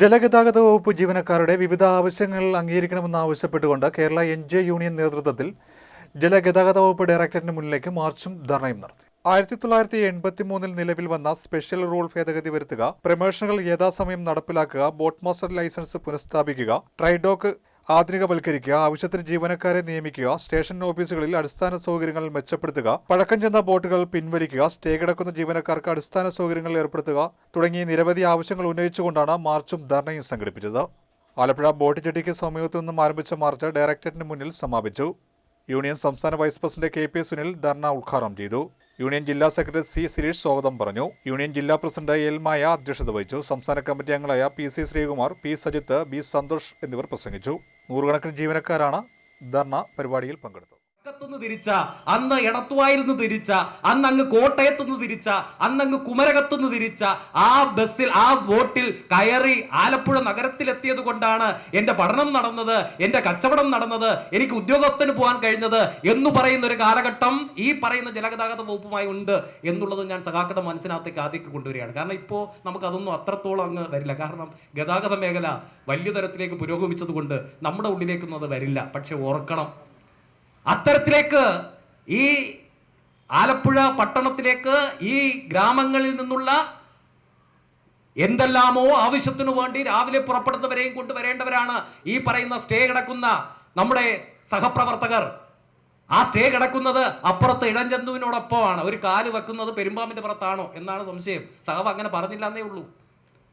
ജലഗതാഗത വകുപ്പ് ജീവനക്കാരുടെ വിവിധ ആവശ്യങ്ങൾ അംഗീകരിക്കണമെന്ന് ആവശ്യപ്പെട്ടുകൊണ്ട് കേരള എൻ ജെ യൂണിയൻ നേതൃത്വത്തിൽ ജലഗതാഗത വകുപ്പ് ഡയറക്ടറിന് മുന്നിലേക്ക് മാർച്ചും ധർണയും നടത്തി. ആയിരത്തി തൊള്ളായിരത്തി എൺപത്തി മൂന്നിൽ നിലവിൽ വന്ന സ്പെഷ്യൽ റൂൾ ഭേദഗതി വരുത്തുക പ്രമോഷനുകൾ യഥാസമയം നടപ്പിലാക്കുക ബോട്ട് മാസ്റ്റർ ലൈസൻസ് പുനഃസ്ഥാപിക്കുക ട്രൈഡോക്ക് ആധുനികവൽക്കരിക്കുക ആവശ്യത്തിന് ജീവനക്കാരെ നിയമിക്കുക സ്റ്റേഷൻ ഓഫീസുകളിൽ അടിസ്ഥാന സൗകര്യങ്ങൾ മെച്ചപ്പെടുത്തുക പഴക്കം ചെന്ന ബോട്ടുകൾ പിൻവലിക്കുക സ്റ്റേ കിടക്കുന്ന ജീവനക്കാർക്ക് അടിസ്ഥാന സൗകര്യങ്ങൾ ഏർപ്പെടുത്തുക തുടങ്ങിയ നിരവധി ആവശ്യങ്ങൾ ഉന്നയിച്ചുകൊണ്ടാണ് മാർച്ചും ധർണയും സംഘടിപ്പിച്ചത്. ആലപ്പുഴ ബോട്ട് ജെട്ടിക്ക് സമീപത്തു നിന്നും ആരംഭിച്ച മാർച്ച് ഡയറക്ടറേറ്റിന് മുന്നിൽ സമാപിച്ചു. യൂണിയൻ സംസ്ഥാന vice president K P Sunil dharna ഉദ്ഘാടനം ചെയ്തു. യൂണിയൻ ജില്ലാ സെക്രട്ടറി സി സിരീഷ് സ്വാഗതം പറഞ്ഞു. യൂണിയൻ ജില്ലാ പ്രസിഡന്റ് എൽ മായ അധ്യക്ഷത വഹിച്ചു. സംസ്ഥാന കമ്മിറ്റി അംഗങ്ങളായ P C Sreekumar P Sajith B Santhosh എന്നിവർ പ്രസംഗിച്ചു. നൂറുകണക്കിന് ജീവനക്കാരാണ് ധർണ പരിപാടിയിൽ പങ്കെടുത്തത്. നിന്ന് തിരിച്ച അന്ന് എടത്തുവായിൽ നിന്ന് തിരിച്ച അന്ന് അങ്ങ് കോട്ടയത്ത് നിന്ന് തിരിച്ച അന്ന് അങ്ങ് തിരിച്ച ആ ബസ്സിൽ ആ ബോട്ടിൽ കയറി ആലപ്പുഴ നഗരത്തിലെത്തിയത് കൊണ്ടാണ് എന്റെ പഠനം നടന്നത് എന്റെ കച്ചവടം നടന്നത് എനിക്ക് ഉദ്യോഗസ്ഥന് പോകാൻ കഴിഞ്ഞത് എന്ന് പറയുന്ന ഒരു കാലഘട്ടം ഈ പറയുന്ന ജലഗതാഗത വകുപ്പുമായി ഉണ്ട് എന്നുള്ളത് ഞാൻ സഖാക്കളുടെ മനസ്സിനകത്തേക്ക് ആദ്യം കൊണ്ടുവരികയാണ്. കാരണം ഇപ്പോൾ നമുക്ക് അതൊന്നും അത്രത്തോളം അങ്ങ് വരില്ല. കാരണം ഗതാഗത മേഖല വലിയ തരത്തിലേക്ക് പുരോഗമിച്ചത് കൊണ്ട് നമ്മുടെ ഉള്ളിലേക്കൊന്നും അത് വരില്ല. പക്ഷെ ഓർക്കണം അത്തരത്തിലേക്ക് ഈ ആലപ്പുഴ പട്ടണത്തിലേക്ക് ഈ ഗ്രാമങ്ങളിൽ നിന്നുള്ള എന്തെല്ലാമോ ആവശ്യത്തിനു വേണ്ടി രാവിലെ പുറപ്പെടുന്നവരെയും കൊണ്ടുവരേണ്ടവരാണ് ഈ പറയുന്ന സ്റ്റേ കിടക്കുന്ന നമ്മുടെ സഹപ്രവർത്തകർ. ആ സ്റ്റേ കിടക്കുന്നത് അപ്പുറത്ത് ഇടഞ്ചന്തുവിനോടൊപ്പമാണ് ഒരു കാൽ വെക്കുന്നത് പെരുമ്പാമ്പിന്റെ പുറത്താണോ? എന്നാണ് സംശയം. സഹവ അങ്ങനെ പറഞ്ഞില്ല എന്നേ ഉള്ളൂ.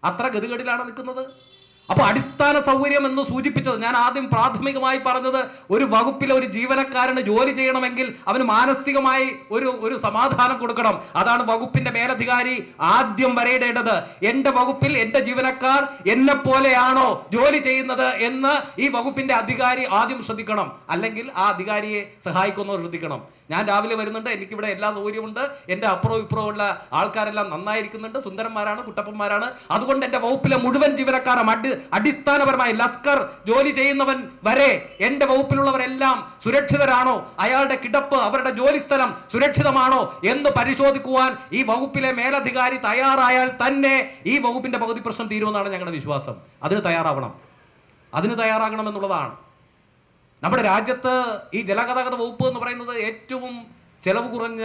അത്ര ഗതികേടിലാണ് നിൽക്കുന്നത്. അപ്പൊ അടിസ്ഥാന സൗകര്യം എന്ന് സൂചിപ്പിച്ചത് ഞാൻ ആദ്യം പ്രാഥമികമായി പറഞ്ഞത് ഒരു വകുപ്പിലെ ഒരു ജീവനക്കാരന് ജോലി ചെയ്യണമെങ്കിൽ അവന് മാനസികമായി ഒരു ഒരു സമാധാനം കൊടുക്കണം. അതാണ് വകുപ്പിന്റെ മേലധികാരി ആദ്യം വരയിടേണ്ടത്. എന്റെ വകുപ്പിൽ എന്റെ ജീവനക്കാർ എന്നെ പോലെയാണോ ജോലി ചെയ്യുന്നത് എന്ന് ഈ വകുപ്പിന്റെ അധികാരി ആദ്യം ശ്രദ്ധിക്കണം. അല്ലെങ്കിൽ ആ അധികാരിയെ സഹായിക്കുന്നവർ ശ്രദ്ധിക്കണം. ഞാൻ രാവിലെ വരുന്നുണ്ട് എനിക്കിവിടെ എല്ലാ സൗകര്യമുണ്ട് എന്റെ അപ്പുറവും ഇപ്പുറവും ഉള്ള ആൾക്കാരെല്ലാം നന്നായിരിക്കുന്നുണ്ട് സുന്ദരന്മാരാണ് കുട്ടപ്പന്മാരാണ്. അതുകൊണ്ട് എന്റെ വകുപ്പിലെ മുഴുവൻ ജീവനക്കാരും അടി അടിസ്ഥാനപരമായി ലസ്കർ ജോലി ചെയ്യുന്നവൻ വരെ എന്റെ വകുപ്പിലുള്ളവരെല്ലാം സുരക്ഷിതരാണോ? അയാളുടെ കിടപ്പ് അവരുടെ ജോലി സ്ഥലം സുരക്ഷിതമാണോ? എന്ന് പരിശോധിക്കുവാൻ ഈ വകുപ്പിലെ മേലധികാരി തയ്യാറായാൽ തന്നെ ഈ വകുപ്പിന്റെ പകുതി പ്രശ്നം തീരുമെന്നാണ് ഞങ്ങളുടെ വിശ്വാസം. അതിന് തയ്യാറാവണം. അതിന് തയ്യാറാകണമെന്നുള്ളതാണ്. നമ്മുടെ രാജ്യത്ത് ഈ ജലഗതാഗത വകുപ്പ് എന്ന് പറയുന്നത് ഏറ്റവും ചെലവ് കുറഞ്ഞ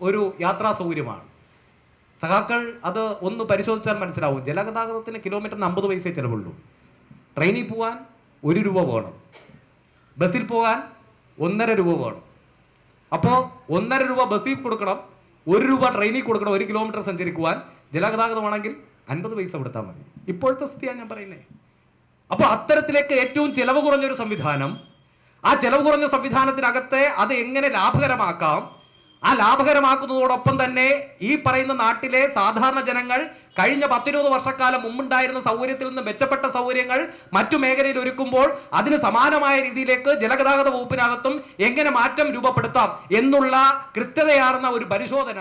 ഒരു യാത്രാ സൗകര്യമാണ്. സഖാക്കൾ അത് ഒന്ന് പരിശോധിച്ചാൽ മനസ്സിലാവും. ജലഗതാഗതത്തിന് കിലോമീറ്ററിന് അമ്പത് പൈസയെ ചിലവുള്ളൂ. ട്രെയിനിൽ പോകാൻ ഒരു രൂപ വേണം. ബസ്സിൽ പോകാൻ ഒന്നര രൂപ വേണം. അപ്പോൾ ഒന്നര രൂപ ബസ്സിൽ കൊടുക്കണം ഒരു രൂപ ട്രെയിനിൽ കൊടുക്കണം ഒരു കിലോമീറ്റർ സഞ്ചരിക്കുവാൻ ജലഗതാഗതമാണെങ്കിൽ അൻപത് പൈസ കൊടുത്താൽ മതി. ഇപ്പോഴത്തെ സ്ഥിതിയാണ് ഞാൻ പറയുന്നത് അപ്പോൾ അത്തരത്തിലേക്ക് ഏറ്റവും ചിലവ് കുറഞ്ഞൊരു സംവിധാനം ആ ചെലവ് കുറഞ്ഞ സംവിധാനത്തിനകത്തെ അത് എങ്ങനെ ലാഭകരമാക്കാം? ആ ലാഭകരമാക്കുന്നതോടൊപ്പം തന്നെ ഈ പറയുന്ന നാട്ടിലെ സാധാരണ ജനങ്ങൾ കഴിഞ്ഞ പത്തിരുപത് വർഷക്കാലം മുമ്പുണ്ടായിരുന്ന സൗകര്യത്തിൽ നിന്ന് മെച്ചപ്പെട്ട സൗകര്യങ്ങൾ മറ്റു മേഖലയിൽ ഒരുക്കുമ്പോൾ അതിന് സമാനമായ രീതിയിലേക്ക് ജലഗതാഗത വകുപ്പിനകത്തും എങ്ങനെ മാറ്റം രൂപപ്പെടുത്താം എന്നുള്ള കൃത്യതയാർന്ന ഒരു പരിശോധന